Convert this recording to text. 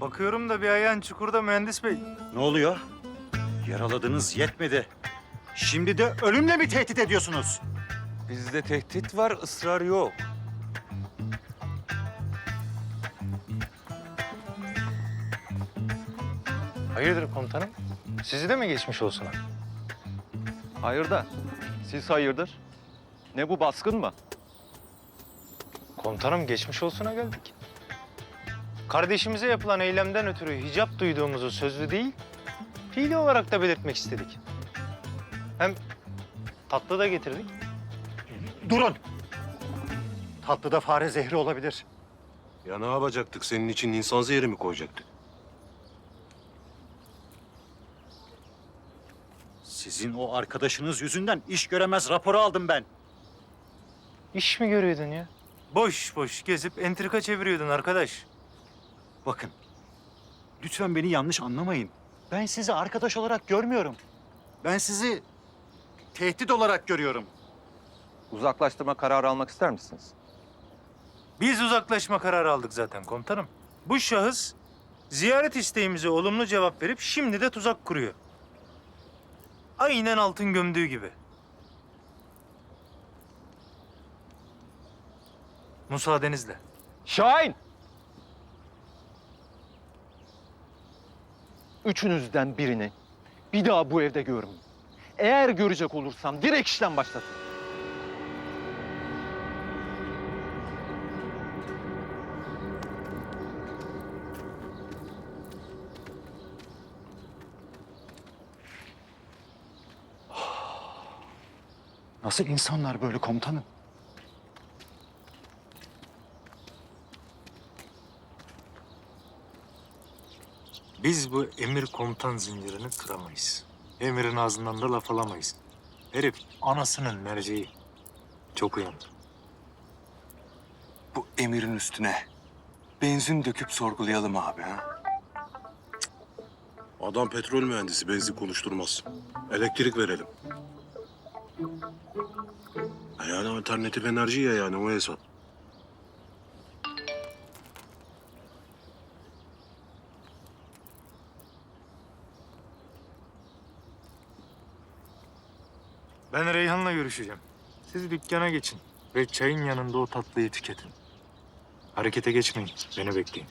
Bakıyorum da bir ayağın çukurda mühendis bey. Ne oluyor? Yaraladınız yetmedi. Şimdi de ölümle mi tehdit ediyorsunuz? Bizde tehdit var, ısrar yok. Hayırdır komutanım? Sizi de mi geçmiş olsun? Hayır da siz hayırdır? Ne bu baskın mı? Komutanım geçmiş olsuna geldik. Kardeşimize yapılan eylemden ötürü hicap duyduğumuzu sözlü değil, fiili olarak da belirtmek istedik. Hem tatlı da getirdik. Durun. Tatlıda fare zehri olabilir. Ya ne yapacaktık? Senin için insan zehri mi koyacaktık? Sizin o arkadaşınız yüzünden iş göremez raporu aldım ben. İş mi görüyordun ya? Boş boş gezip entrika çeviriyordun arkadaş. Bakın. Lütfen beni yanlış anlamayın. Ben sizi arkadaş olarak görmüyorum. Ben sizi tehdit olarak görüyorum. Uzaklaştırma kararı almak ister misiniz? Biz uzaklaşma kararı aldık zaten komutanım. Bu şahıs ziyaret isteğimize olumlu cevap verip şimdi de tuzak kuruyor. Aynen altın gömdüğü gibi. Müsaadenizle. Şahin! Üçünüzden birini bir daha bu evde görmeyin. Eğer görecek olursam direkt işlem başlatın. Nasıl insanlar böyle komutanım? Biz bu emir komutan zincirini kıramayız. Emirin ağzından da laf alamayız. Herif anasının merceği. Çok uyandı. Bu emirin üstüne benzin döküp sorgulayalım abi ha. Adam petrol mühendisi benzin konuşturmaz. Elektrik verelim. Ha Yani alternatif enerji ya yani o hesap. Ben Reyhan'la görüşeceğim. Siz dükkana geçin ve çayın yanında o tatlıyı tüketin. Harekete geçmeyin. Beni bekleyin.